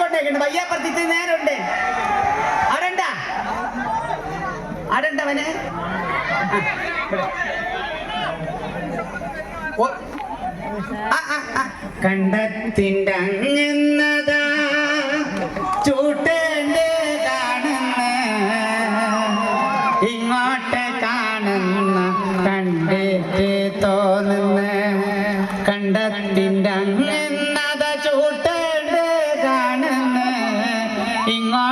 കൊണ്ടേക്കുണ്ട് വയ്യാപ്പുറത്ത് നേരമുണ്ട്. അടണ്ട അടണ്ടവന് കണ്ടത്തിന്റെ അങ്ങന്നതാ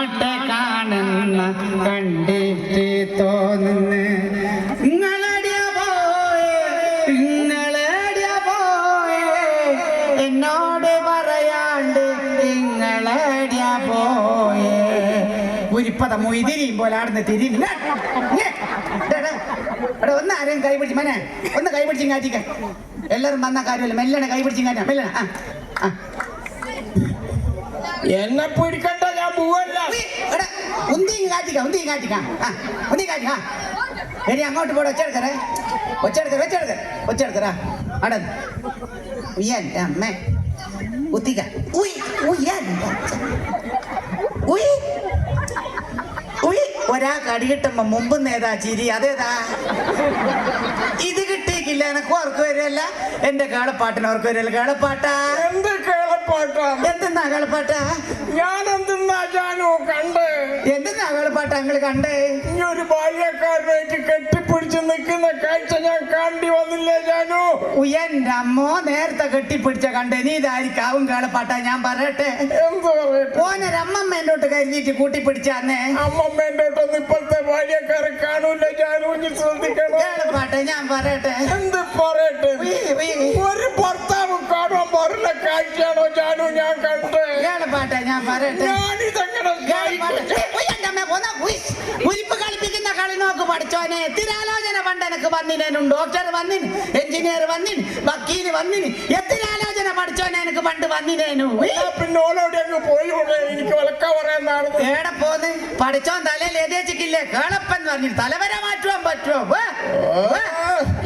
ഇങ്ങോട്ട് കാണുന്ന കണ്ടിട്ട് തോന്നുന്ന. നിങ്ങളടിയ പോയേ നിങ്ങളടിയ പോയേ. എന്നോട് പറയാണ്ട് നിങ്ങളടിയ പോയേ. ഉരിപ്പത മൊയ്തിരിയും പോലെ ആടുന്ന തിരിഞ്ഞ ഒന്ന് ആരെയും കൈ മനെ ഒന്ന് കൈ കാറ്റിക്ക വന്ന കാര്യമല്ല. മെല്ലണ മെല്ലണ എന്നെ പോവല്ല ഉയ്, എടാ, ഉന്തി കാറ്റിക്ക ഉന്തി കാറ്റിക്ക ആ ഉന്തി കാറ്റിക്ക ഇനി അങ്ങോട്ട് പോടെ ഒച്ചെടുക്കറേ ഒച്ചെടുക്കറ ഒച്ചെടുക്ക ഒച്ചെടുക്കറാ അടൻ ഉയ്യാൻ അമ്മേ കുത്തിക്ക ഉയ് ഉയ്യാൻ ഉയ് ഉയ് ഒരാൾക്ക് അടി കിട്ടുമ്പോ മുമ്പ് നേതാ ചിരി അതേതാ ഇത് കിട്ടിയിക്കില്ല എനക്ക് ഓർക്ക് വരുമല്ല എന്റെ കേളപ്പാട്ടിന് ഓർക്ക് വരുമല്ല കേളപ്പാട്ടാ എന്ത് കേളപ്പാട്ടാ എന്തെന്നാ കേളപ്പാട്ടാ ഞാൻ എന്തെന്നാ ജാനു കണ്ട്? എന്തെന്നാ കേളപ്പാട്ടാ അങ്ങൾ കണ്ടേ? ഈ ഒരു ബാല്യക്കാരനായിട്ട് നിൽക്കുന്ന കാഴ്ച കാണ്ടി വന്നില്ലേ ജാനു? ഉയ്യന്റെ അമ്മോ നേരത്തെ കെട്ടിപ്പിടിച്ച കണ്ടേ നീ ഇതായിരിക്കാവും കേളപ്പാട്ട ഞാൻ പറയട്ടെ? എന്ത് പറയട്ടെ? ഓനൊരമ്മമ്മ എന്നോട്ട് കരുതിയിട്ട് കൂട്ടിപ്പിടിച്ചാന്നേ അമ്മമ്മേന്റെ അടുത്തൊന്നും ഇപ്പോഴത്തെ ഭാര്യക്കാരെ കാണൂല ജാനു? ഇനി ശ്രദ്ധിക്കണം. കേളപ്പാട്ടെ ഞാൻ പറയട്ടെ? എന്ത് പറയട്ടെ. ഒരു ഭർത്താവ് കാണുവാൻ പറഞ്ഞ കാഴ്ചയാണോ ജാനു ഞാൻ കണ്ട്? കേളപ്പാട്ടെ ഞാൻ പറയട്ടെ? ഞാനിതെങ്ങനെ. ഉരിപ്പ് കളിപ്പിക്കുന്ന കളി നോക്ക് പഠിച്ചോനെ. തിരാലോചന പണ്ട് എനിക്ക് വന്നിനേനും ഡോക്ടർ വന്നിന് എഞ്ചിനീയർ വന്നിന് വക്കീൽ വന്നിന് എത്ര ആലോചന പഠിച്ചോനെ എനിക്ക് പണ്ട് വന്നിനേനു? പിന്നെ അങ്ങ് പോയി എനിക്ക് വിളക്ക പറയുന്നതാണ് ഏടെ പോന്ന്? പഠിച്ചോൻ തലയിൽ എതേച്ചിക്കില്ലേ കേളപ്പൻ പറഞ്ഞു തലവരെ മാറ്റുവാൻ പറ്റുമോ.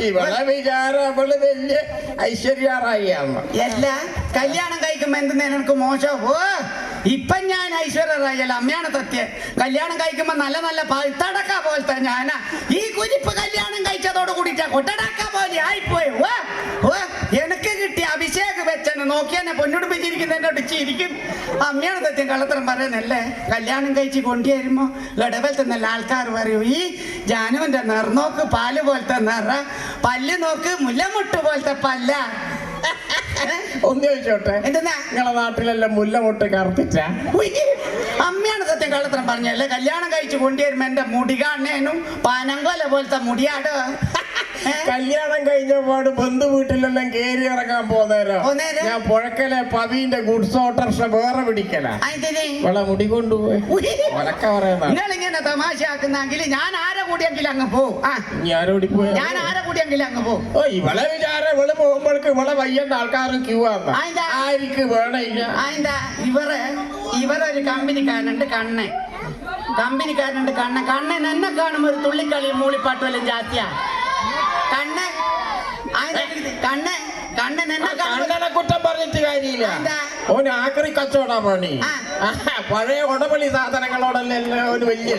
ഇവളെ വിചാരം അവൾ വലിയ ഐശ്വര്യാറായിയാണ് അല്ല കല്യാണം കഴിക്കുമ്പോ എന്തെന്ന് എനിക്ക് മോശം. ഓ ഇപ്പൊ ഞാൻ ഐശ്വര്യ റായല്ല അമ്മയാണ് സത്യം. കല്യാണം കഴിക്കുമ്പോ നല്ല നല്ല പഴുത്തടക്ക പോലത്തെ ഞാനാ. ഈ കുരിപ്പ് കല്യാണം കഴിച്ചതോട് കൂടിട്ടാ കൊട്ടടക്ക പോലെ ആയിപ്പോയി. എനിക്ക് കിട്ടിയ അഭിഷേക് വെച്ചെന്നെ നോക്കി എന്നെ പൊന്നുടുപ്പിച്ചിരിക്കുന്നതിന്റെ ഒടിച്ചിരിക്കും അമ്മയാണ് സത്യം കള്ളത്തരം പറയുന്നല്ലേ കല്യാണം കഴിച്ച് കൊണ്ടുവരുമ്പോ ഇടവലത്തെ നല്ല ആൾക്കാർ പറയൂ ഈ ജാനുവിന്റെ നിറനോക്ക് പാൽ പോലത്തെ നിറ. പല്ല് നോക്ക് മുല്ലമുട്ട് പോലത്തെ പല്ല. ഒന്ന് ചോദിച്ചോട്ടെ? എന്തെന്നാ? നിങ്ങളെ നാട്ടിലെല്ലാം മുല്ല മുട്ട് കറുപ്പിച്ച അമ്മയാണ് സത്യം കള്ളത്തരം പറഞ്ഞല്ലേ കല്യാണം കഴിച്ച് കൊണ്ടുവരുമ്പോ എന്റെ മുടി കാണേനും പാനങ്കോല പോലത്തെ മുടിയാടോ? കല്യാണം കഴിഞ്ഞ പാട് ബന്ധു വീട്ടിലെല്ലാം കേറി ഇറങ്ങാൻ പോന്നേരോ? ഞാൻ പുഴക്കലെ പവിന്റെ ഗുഡ്സ് ഓട്ടർഷ വേറെ പിടിക്കലാ. ഇവളെ മുടി കൊണ്ടുപോയി. ഒലക്ക പറയുന്ന. തമാശയാക്കുന്നെങ്കിൽ ഞാൻ ആരെ കൂടിയെങ്കിലും അങ്ങ് പോവും ഞാനോടി പോയ? ഞാൻ ആരെ കൂടിയെങ്കിലും അങ്ങ് പോവും ഓ ഇവളെ വിചാരം ഇവൾ പോകുമ്പോഴേക്ക് ഇവളെ വയ്യണ്ട ആൾക്കാർ ക്യൂ? ആർക്ക് വേണില്ല അതിന്റെ ഇവർ ഇവരൊരു കമ്പനിക്കാരനുണ്ട് കണ്ണൻ. കമ്പനിക്കാരനുണ്ട് കണ്ണൻ. കണ്ണൻ എന്നെ കാണുമ്പോ ഒരു തുള്ളിക്കളിയും മൂളിപ്പാട്ടും എല്ലാം ജാത്തിയാ കണ്ണൻ അതിന്റെ ഇത് കണ്ണൻ കണ്ണൻ എന്നെ കണ്ണനെ കുറ്റം പറഞ്ഞിട്ട് കാര്യമില്ല? ഓന് ആക്രി കച്ചവട പണി. പഴയ ഉടമളി സാധനങ്ങളോടല്ല ഒരു വലിയ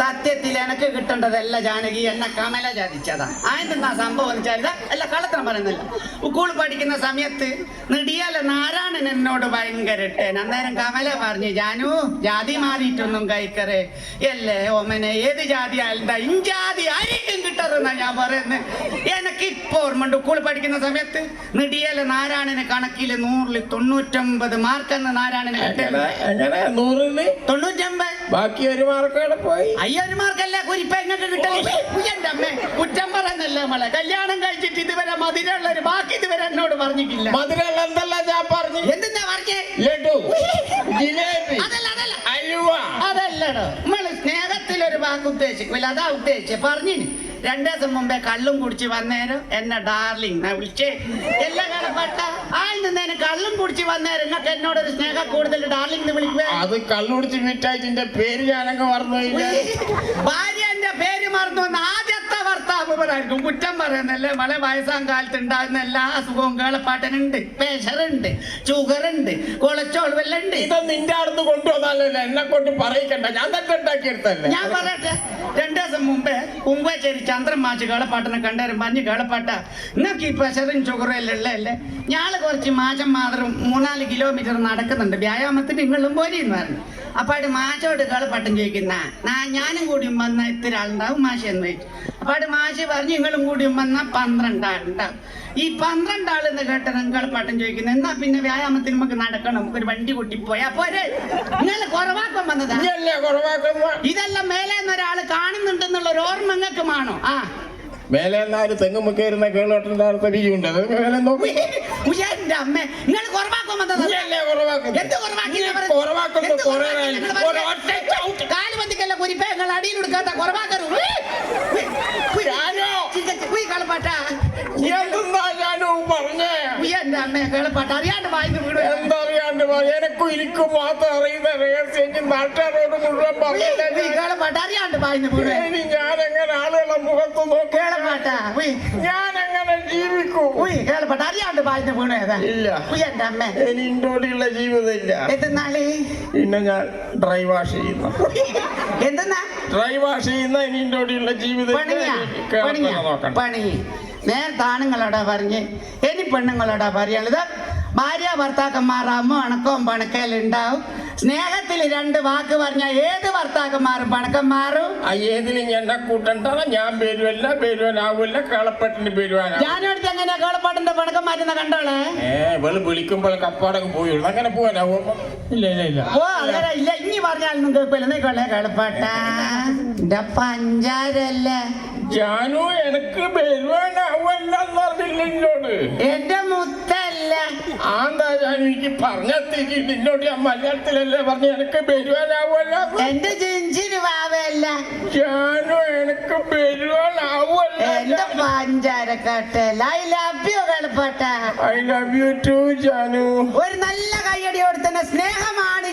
സത്യത്തിൽ എനക്ക് കിട്ടേണ്ടതല്ല ജാനകി എന്നെ കമല ചതിച്ചതാ. ആയതെന്താ സംഭവം എന്ന് വെച്ചാൽ അല്ല കള്ളത്തരം പറയുന്നില്ല സ്കൂൾ പഠിക്കുന്ന സമയത്ത് നെടിയാല നാരായണൻ എന്നോട് ഭയങ്കര ഇട്ടേൻ അന്നേരം കമല പറഞ്ഞു ജാനു ജാതി മാറിയിട്ടൊന്നും കഴിക്കറേ. അല്ലേ ഓമനെ ഏത് ജാതി ആയാലും ഇഞ്ചാതി ആയിരിക്കും കിട്ടറെന്നാ ഞാൻ പറയുന്നത് എനിക്ക് ഇപ്പൊ ഓർമ്മയുണ്ട് സ്കൂൾ പഠിക്കുന്ന സമയത്ത് നെടിയാല നാരായണന് കണക്കിൽ നൂറിൽ തൊണ്ണൂറ്റൊമ്പത് മാർക്കെന്ന് നാരായണന് തൊണ്ണൂറ്റൊമ്പത്. ബാക്കി ഒരു മാർക്കോടെ പോയി. ഒരു മാർക്കല്ല കുരിപ്പ എങ്ങക്ക് കിട്ടൽ ഉയ്യന്റെ അമ്മേ കുറ്റം പറയുന്നല്ല നമ്മളെ. കല്യാണം കഴിച്ചിട്ട് ഇതുവരെ മധുരമുള്ളൊരു ബാക്കി ഇതുവരെ എന്നോട് പറഞ്ഞിട്ടില്ല. മധുരമുള്ള എന്തെല്ലാം ഞാൻ പറഞ്ഞു? എന്തിനാ പറഞ്ഞു? ലഡു ജിലേബി അതല്ല അതല്ല. അലുവ. സ്നേഹത്തിൽ ഒരു വാക്ക് ഉദ്ദേശിക്കില്ല അതാ ഉദ്ദേശിച്ചേ. പറഞ്ഞിന്. രണ്ടു ദിവസം മുമ്പേ കള്ളും കുടിച്ച് വന്നേരം എന്നെ ഡാർലിംഗ് ഞാൻ വിളിച്ചേ. എല്ലാ കടപ്പെട്ട ആയി നിന്നേനെ കള്ളും കുടിച്ച് വന്നേരം നിങ്ങൾക്ക് എന്നോട് ഒരു സ്നേഹം കൂടുതൽ ഡാർലിംഗ് എന്ന് വിളിക്കുവേ? അത് കള്ളുടിച്ച് മിറ്റായിട്ട് പേര് ഞാനങ്ങ് മറന്നു ഭാര്യ എന്റെ പേര് മറന്നു വന്ന ആദ്യത്തെ ഭർത്താവ് പറയായിരിക്കും കുറ്റം പറയുന്നല്ലേ വളരെ വയസ്സാം കാലത്ത് ഉണ്ടാകുന്ന എല്ലാ അസുഖവും കേളപ്പാട്ടനുണ്ട് പ്രഷറുണ്ട് ഷുഗറുണ്ട് കൊളസ്ട്രോൾ വല്ല ഉണ്ട് ഇത് നിന്റെ അടുത്ത് കൊണ്ടുവന്നാലല്ലേ എന്നെ കൊണ്ട് പറയിക്കണ്ട. ഞാൻ തന്നെ ഉണ്ടാക്കിയെടുത്തല്ലേ ഞാൻ പറയട്ടെ ദിവസം മുമ്പേ കുമ്പേശ്ശേരി ചന്ദ്രൻ മാച്ച് കേളപ്പാട്ടിനെ കണ്ടേരും മഞ്ഞ് കേളപ്പാട്ട നിങ്ങൾക്ക് ഈ പ്രഷറും ഷുഗറും എല്ലാം ഉള്ളതല്ലേ? ഞാൾ കുറച്ച് മാച്ചം മാത്രം മൂന്നാൽ കിലോമീറ്റർ നടക്കുന്നുണ്ട്. വ്യായാമത്തിന് നിങ്ങളും എന്ന് പറഞ്ഞു. അപ്പാട് മാച്ചോട് കേളപ്പാട്ടം ചോദിക്കുന്ന ഞാനും കൂടി വന്ന ഇത്തിരി ആളുണ്ടാവും മാഷ എന്ന് ചോദിച്ചു. അപ്പാട് മാഷ് പറഞ്ഞു നിങ്ങളും കൂടി വന്ന പന്ത്രണ്ട് ആളുണ്ടാവും ഈ പന്ത്രണ്ട് ആളെന്ന് കേട്ട കേളപ്പാട്ടം ചോദിക്കുന്നത് എന്നാ പിന്നെ വ്യായാമത്തിന് നമുക്ക് നടക്കണം. നമുക്കൊരു വണ്ടി കൂട്ടി പോയാ പോരെ. നിങ്ങൾ കുറവാക്കം വന്നതാ. ഇതെല്ലാം മേലെ ഒരാൾ കാണുന്നുണ്ടെന്നുള്ള ഒരു ഓർമ്മ നിങ്ങൾക്ക് കാണോ ആ. മേലെ എന്നാലും തെങ്ങുമ്പ് കയറുന്ന കേളോട്ടന്റെ അടുത്ത ബിജുണ്ട് അത് മേലെ നോക്കി. എന്റെ അമ്മ. നിങ്ങൾ കുറവാക്കം വന്നതാ. എന്ത് കുറവാക്കി നീ ഞാൻ പറയുന്നത്? കുറവാക്കുന്നു എന്ത് കുറേ കുറവാക്കി നേരം. നിങ്ങൾ പറയുന്നത്? ഒരൊറ്റ ചവിട്ട്. കാൽ പന്തിക്കല്ല കുരിപ്പേ നിങ്ങൾ അടിയിൽ എടുക്കാത്ത കുറവാക്കരു ഞാനോ? കളപ്പാട്ട എന്തെന്നാ ഞാനും പറഞ്ഞേ. എന്റെ അമ്മ കളപ്പാട്ട അറിയാണ്ട് വായിന്ന് വീട് എന്താ അറിയാണ്ട് പറ എനക്കും എനിക്കും മാത്രം അറിയുന്ന രഹസ്യം നാട്ടുകാരോട് മുഴുവൻ പറഞ്ഞില്ല ഞാൻ. കളപ്പാട്ട അറിയാണ്ട് വായിന്ന് വീട് ഇനി ഞാൻ എങ്ങനെ ആളുകളെ മുഖത്ത് നോക്കി കേളപ്പാട്ട ഞാൻ എങ്ങനെ ജീവിക്കൂ? കേളപ്പാട്ട അറിയാണ്ട് വായിന്ന് വീണ് ഏതാ ഇല്ല. എന്റെ അമ്മ? ഇനി ഇന്നോടിയുള്ള ജീവിതമില്ല എന്തെന്നാൾ പിന്നെ ഞാൻ ഡ്രൈവാഷ് ചെയ്യുന്ന. എന്തെന്നാ? ഡ്രൈ വാഷ് ചെയ്യുന്ന ഇനി ഇന്നോടിയുള്ള ജീവിതം പണിയാ പണിയാ നോക്കണം പണി നേരത്തെ ആണുങ്ങളോടാ പറഞ്ഞ്. ഇനി പെണ്ണുങ്ങളോടാ പറയാനുള്ളത്. ഭാര്യ ഭർത്താക്കന്മാർ അമ്മ അണക്കവും പണക്കലുണ്ടാവും സ്നേഹത്തിൽ രണ്ട് വാക്ക് പറഞ്ഞ ഏത് ഭർത്താക്കന്മാരും പണക്കന്മാരും ആ ഏതിലും എന്നെ കൂട്ടണ്ട ഞാൻ പേരുവല്ല പേരുവാനാവൂല്ല കളപ്പട്ടിന് പേരുവാനാവും ഞാനടുത്ത് എങ്ങനെയാ കേളപ്പാട്ടിന്റെ പണക്കം മാറ്റുന്ന കണ്ടോളെ? ഏ വെളു വിളിക്കുമ്പോൾ കപ്പാടൊക്കെ പോയി. അങ്ങനെ പോവാനാവോ ഇല്ല ഇല്ല ഇല്ല. ഓ അങ്ങനെ ഇല്ല. ഇനി പറഞ്ഞാലൊന്നും കേൾക്കില്ല നീക്കൊള്ളേ കേളപ്പാട്ട. എന്റെ പഞ്ചാരല്ലേ? ജാനു എനക്ക് പേരുവാനാവല്ലെന്ന് പറഞ്ഞില്ല എന്നോട് എന്റെ ജാനു എനിക്ക് പറഞ്ഞെത്തിക്ക്. നിന്നോട് ഞാൻ മലയാളത്തിലല്ലേ പറഞ്ഞ എനിക്ക് പേരുവാനാവല്ല എന്റെ ജിഞ്ചിന് വാവല്ല ജാനു എനിക്ക് എന്റെ പഞ്ചാരക്കട്ടൽ I love you കളപ്പാട്ട I love you too Janu. ഒരു നല്ല കൈയടി കൊടുത്തന്നെ സ്നേഹമാണ്.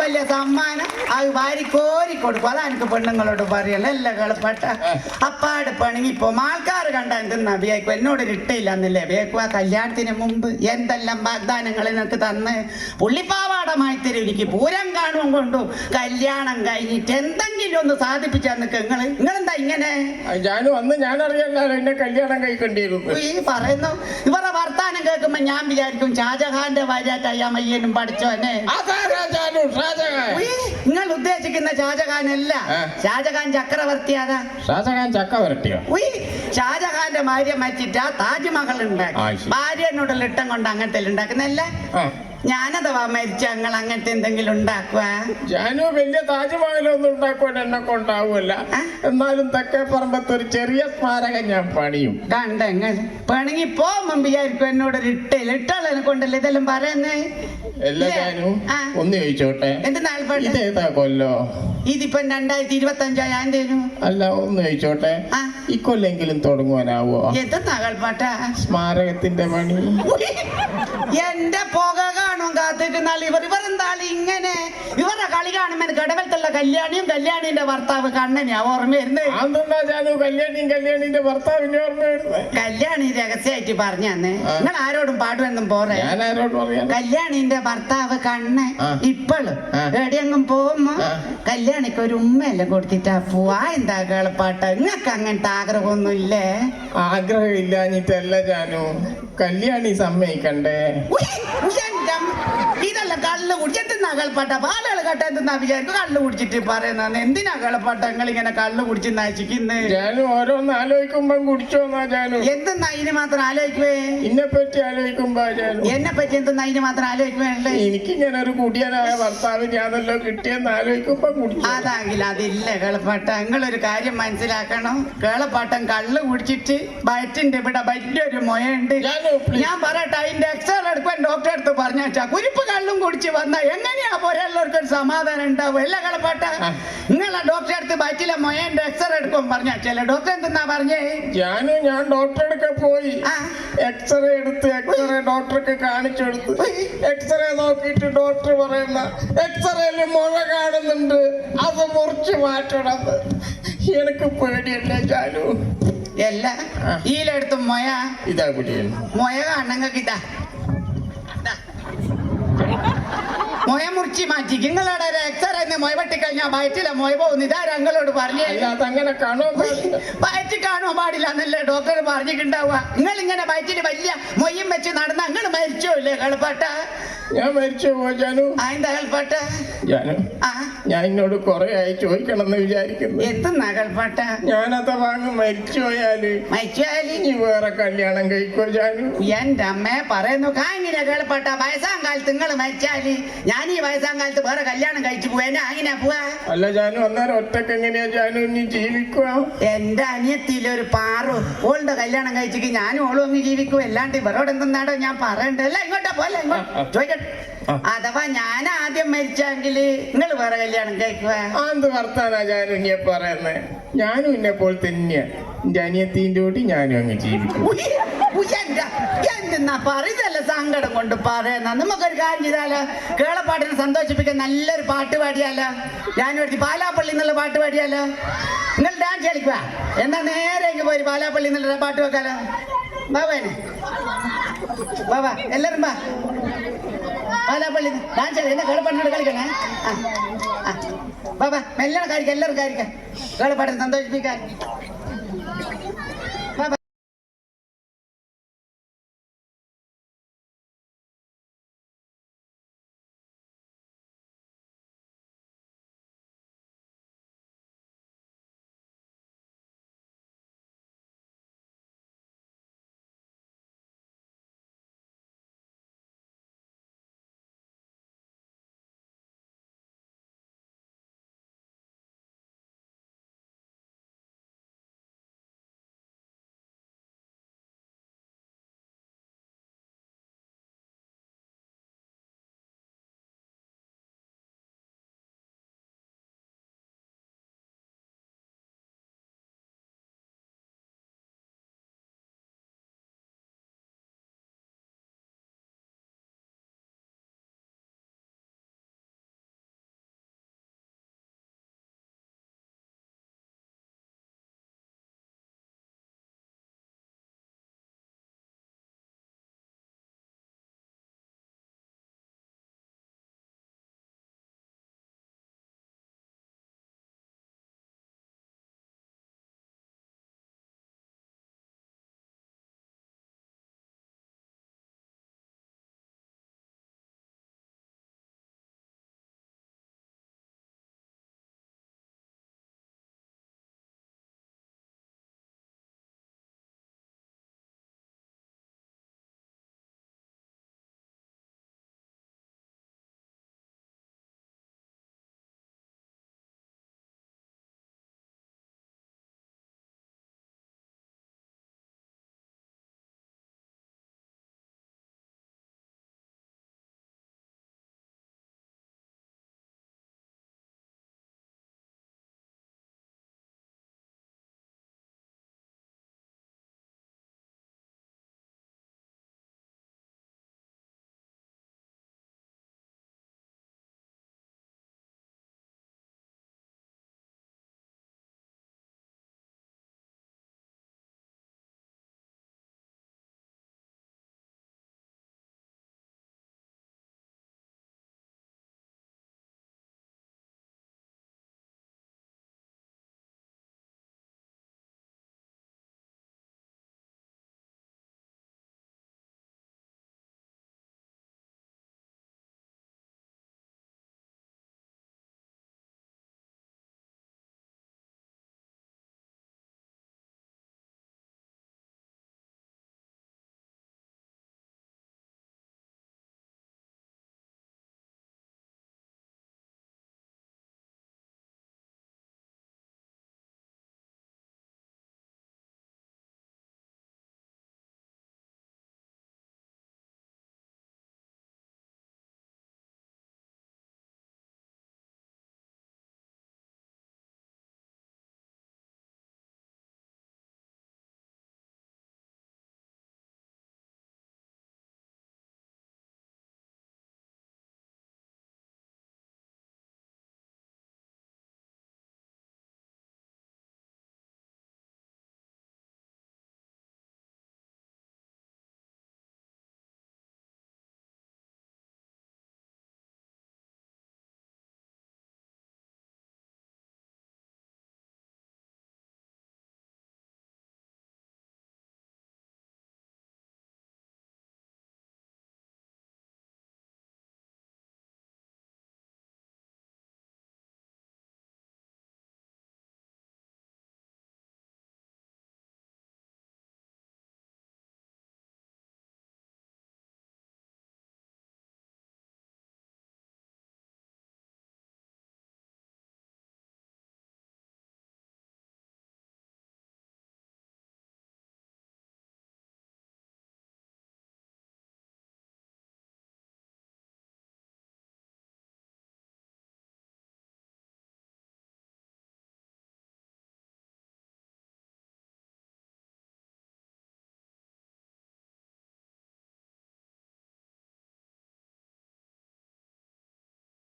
വലിയ സമ്മാനം. അത് വാരി കോരി കൊടുക്കും. അതാ എനിക്ക് പെണ്ണുങ്ങളോട് പറയല്ല എല്ലാ കളപ്പാട്ട. അപ്പാട് പണിങ്ങി ഇപ്പൊ ആൾക്കാർ കണ്ട എന്തെന്നാ വിയക്കും എന്നോട് ഇട്ടയില്ല എന്നല്ലേ ആ കല്യാണത്തിന് മുമ്പ് എന്തെല്ലാം വാഗ്ദാനങ്ങൾ നിനക്ക് തന്ന്? പുള്ളിപ്പാവാടമായി തരും എനിക്ക് പൂരം കാണും കൊണ്ടു കല്യാണം കഴിഞ്ഞിട്ട് എന്തെങ്കിലും ഒന്ന് സാധിപ്പിച്ചാൽ നിൽക്കുക നിങ്ങൾ നിങ്ങളെന്താ ഇങ്ങനെ? ഞാനും അന്ന് ഞാൻ അറിയല്ലോ എന്നെ കല്യാണം കഴിക്കേണ്ടിയിരുന്നു ഈ പറയുന്നു. ഇവരുടെ വർത്താനം കേൾക്കുമ്പോ ഞാൻ വിചാരിക്കും ഷാജഹാന്റെ പഠിച്ചോനെ ജാനു ഷാജഹാൻ? ഉയ്യ്, നിങ്ങൾ ഉദ്ദേശിക്കുന്ന ഷാജഹാൻ അല്ല ഷാജഹാൻ ചക്രവർത്തി അതാ ഷാജഹാൻ ചക്രവർത്തിയോ? ഉയ് ഷാജഹാന്റെ ഭാര്യ ആ താജ്മഹൽ ഉണ്ടാക്കി ഭാര്യ ശരി. ഭാര്യനോട് ലിട്ടം കൊണ്ട് അങ്ങനത്തെ ഉണ്ടാക്കുന്നല്ല ഞാനഥവാ മരിച്ച ഞങ്ങൾ അങ്ങനത്തെ എന്തെങ്കിലും ഉണ്ടാക്കുക ജാനു വലിയ താജ്മഹലൊന്നും ഉണ്ടാക്കുവാൻ എന്നെ കൊണ്ടാവൂല? എന്നാലും തെക്കേ പറമ്പത്ത് ഒരു ചെറിയ സ്മാരകം ഞാൻ പണിയും. കണ്ടെങ്ങൾ പണിങ്ങി പോകുമ്പം വിചാരിക്കും എന്നോട് ഒരു ഇട്ടയിൽ ഇട്ടളെ കൊണ്ടല്ലേ ഇതെല്ലാം പറയുന്നേ? എല്ലാ ഇല്ലേ? ഒന്ന് ചോദിച്ചോട്ടെ? എന്ത് ഇതേതാ കൊല്ലോ? ഇതിപ്പം രണ്ടായിരത്തി ഇരുപത്തി അഞ്ചായി എന്തേനു അല്ല ഒന്ന് ചോദിച്ചോട്ടെ. ഇക്കൊല്ലെങ്കിലും തുടങ്ങുവാനാവോ? എന്താ നകൽപ്പാട്ട സ്മാരകത്തിന്റെ പണി. എന്റെ പുക കാണും കാത്തിരുന്നാൽ ഇവർ. ഇവരെന്താളി ഇങ്ങനെ ഇവരുടെ കളി കാണുമ്പോൾ എനിക്ക് ഇടവലത്തുള്ള കല്യാണിയും കല്യാണിന്റെ ഭർത്താവ് കണ്ണനെയാ ഓർമ്മ വരുന്നത് കല്യാണിയും കല്യാണിന്റെ ഭർത്താവിന്റെ ഓർമ്മ വരുന്നത് കല്യാണി രഹസ്യമായിട്ട് പറഞ്ഞു. നിങ്ങൾ ആരോടും പാടുമെന്നും പോറെ കല്യാണിന്റെ ഭർത്താവ് കണ്ണ് ആ. ഇപ്പോഴും. എവിടെയെങ്കിലും പോകുമ്പോ. കല്യാണിക്ക് ഒരു ഉമ്മയെല്ലാം കൊടുത്തിട്ടാ പോവാ എന്താ കേളപ്പാട്ട്? നിങ്ങൾക്ക് അങ്ങനത്തെ ആഗ്രഹമൊന്നുമില്ലേ? ആഗ്രഹം ഇല്ലാഞ്ഞിട്ടല്ല ജാനു. കല്യാണി സമ്മതിക്കണ്ടേ. ഇതല്ല കള്ള് കുടിച്ച് എന്തിനാ കളപ്പാട്ട പാലുകൾ കട്ട എന്തിനാ വിചാരിക്കും. കള്ളു കുടിച്ചിട്ട് പറയുന്ന എന്തിനാ കളപ്പാട്ട നിങ്ങൾ ഇങ്ങനെ കള്ളു കുടിച്ച് നശിക്കുന്നത് ഞാനും ഓരോന്ന് ആലോചിക്കുമ്പം കുടിച്ചോന്നാ ജാനു എന്തെന്നാ ഇതിന് മാത്രം ആലോചിക്കുവേ? എന്നെ പറ്റി ആലോചിക്കുമ്പോ എന്നെ പറ്റി എന്തെന്നാ ഇതിന് മാത്രം ആലോചിക്കുവേ എനിക്കിങ്ങനെ ഒരു കുടിയനായ ഭർത്താവ് ഞാനല്ലോ കിട്ടിയെന്ന് ആലോചിക്കുമ്പോ കുടിച്ചു അതാങ്കിൽ അതില്ല കേളപ്പാട്ട. നിങ്ങളൊരു കാര്യം മനസ്സിലാക്കണം. കേളപ്പാട്ടം കള്ള് കുടിച്ചിട്ട് വയറ്റിന്റെ ഇവിടെ വലിയൊരു മൊയുണ്ട് ഞാൻ പറയട്ടെ അതിന്റെ എക്സ്റേ എടുക്കാൻ ഡോക്ടറെ അടുത്ത് പറഞ്ഞാ കുരിപ്പ് കള്ളും കുടിച്ച് വന്ന എങ്ങനെ പോരെല്ലാവർക്കും ഒരു സമാധാനം ഉണ്ടാവും. എല്ലാ കളപ്പാട്ട നിങ്ങളെ ഡോക്ടറെ അടുത്ത് പറ്റില്ല മൊയന്റെ എക്സ്റേ എടുക്കും പറഞ്ഞ ചില ഡോക്ടർ എന്തെന്നാ പറഞ്ഞേ? ഞാൻ ഞാൻ ഡോക്ടറെ അടുക്ക പോയി. എക്സ്റേ എടുത്ത് എക്സ്റേ ഡോക്ടർക്ക് കാണിച്ചു കൊടുത്തു. എക്സ്റേ നോക്കിയിട്ട് ഡോക്ടർ പറയുന്ന എക്സ്റേയിൽ മുഴ കാണുന്നുണ്ട്. അത് മുറിച്ച് മാറ്റണം. എനിക്ക് പേടിയല്ലേ ചാലു എല്ലാ ഈലെടുത്ത് മൊയ. ഇതാ കുടിയുന്നു മൊയ കാണങ്ങൾക്ക് ഇതാ. മൊയ മുറിച്ച് മാറ്റി. നിങ്ങളുടെ എക്സറേ മൊയ വെട്ടിക്കഴിഞ്ഞാൽ വയറ്റിലെ മൊയ പോകുന്നു ഇതാ ഞങ്ങളോട് പറഞ്ഞേ. അല്ല അതങ്ങനെ കാണോ പാടില്ല. വയറ്റ് കാണുവാൻ പാടില്ല എന്നല്ലേ ഡോക്ടർ പറഞ്ഞിട്ടുണ്ടാവുക. നിങ്ങൾ ഇങ്ങനെ വയറ്റിൽ വലിയ മൊയ്യം വെച്ച് നടന്ന നിങ്ങൾ മരിച്ചോ ഇല്ലേ കളപ്പാട്ട? ഞാൻ മരിച്ചു പോ ജാനു. ആ എന്താ ജാനു ആ. ഞാൻ എന്നോട് കൊറേ ആയി ചോദിക്കണം എന്ന് വിചാരിക്കുന്നു. എത്തുന്ന കളപ്പാട്ട ഞാനത് വാങ്ങി മരിച്ചു പോയാൽ. മരിച്ചാലി നീ വേറെ കല്യാണം കഴിക്കോ ജാനു? എന്റെ അമ്മയെ പറയുന്നു കാങ്ങിനെ കേൾപ്പെട്ട വയസ്സാം കാലത്ത് നിങ്ങൾ മരിച്ചാൽ ഞാൻ ഈ വയസ്സാം കാലത്ത് വേറെ കല്യാണം കഴിച്ചു പോവാ. അങ്ങനെ പോവാ. അല്ല ജാനു അന്നേരം ഒറ്റയ്ക്ക് എങ്ങനെയാ ജാനു ഇനി ജീവിക്കുക? എന്റെ അനിയത്തിയിലൊരു പാറു. ഓളുടെ കല്യാണം കഴിച്ചിട്ട് ഞാനും ഓളും അങ്ങ് ജീവിക്കും. അല്ലാണ്ട് ഇവരോട് എന്തെന്നാടോ ഞാൻ പറയണ്ടല്ലോ ഇങ്ങോട്ടാ പോലെ ഇങ്ങോട്ട്. ചോദിക്കട്ടെ. അഥവാ ഞാൻ ആദ്യം മരിച്ചെങ്കിൽ നിങ്ങൾ വേറെ കല്യാണം കഴിക്കുക എന്ത് വർത്താനാ ഞാൻ ഇങ്ങനെ പറയുന്നത് ഞാനും എന്നെ പോലെ തന്നെയാ. എന്റെ അനിയത്തിന്റെ കൂട്ടി ഞാനും അങ്ങ് ജീവിക്കും. എന്തെന്നാ പറയുന്നല്ല സങ്കടം കൊണ്ട് പറയുന്ന? നമുക്കൊരു കാര്യം ചെയ്താലോ? കേളപ്പാട്ടിനെ സന്തോഷിപ്പിക്കാൻ നല്ലൊരു പാട്ട് പാടിയാലോ? ഞാൻ എടുത്തി പാലാപ്പള്ളി എന്നുള്ള പാട്ട് പാടിയാലോ? നിങ്ങൾ ഡാൻസ് കളിക്കുക എന്നാ നേരെ ഇങ്ങ് പോയി പാലാപ്പള്ളി എന്നുള്ള പാട്ട് വെക്കാലോ? ബാബേനെ ബാബാ എല്ലാരും ബാ പാലാപ്പള്ളി ഡാൻസ് കളി എന്നാ കേളപ്പാട്ടിനോട് കളിക്കണേ ആ ആ ബാബാ മെല്ലണ കാര്യം എല്ലാവരും കാര്യം കേളപ്പാട്ടിനെ സന്തോഷിപ്പിക്കാൻ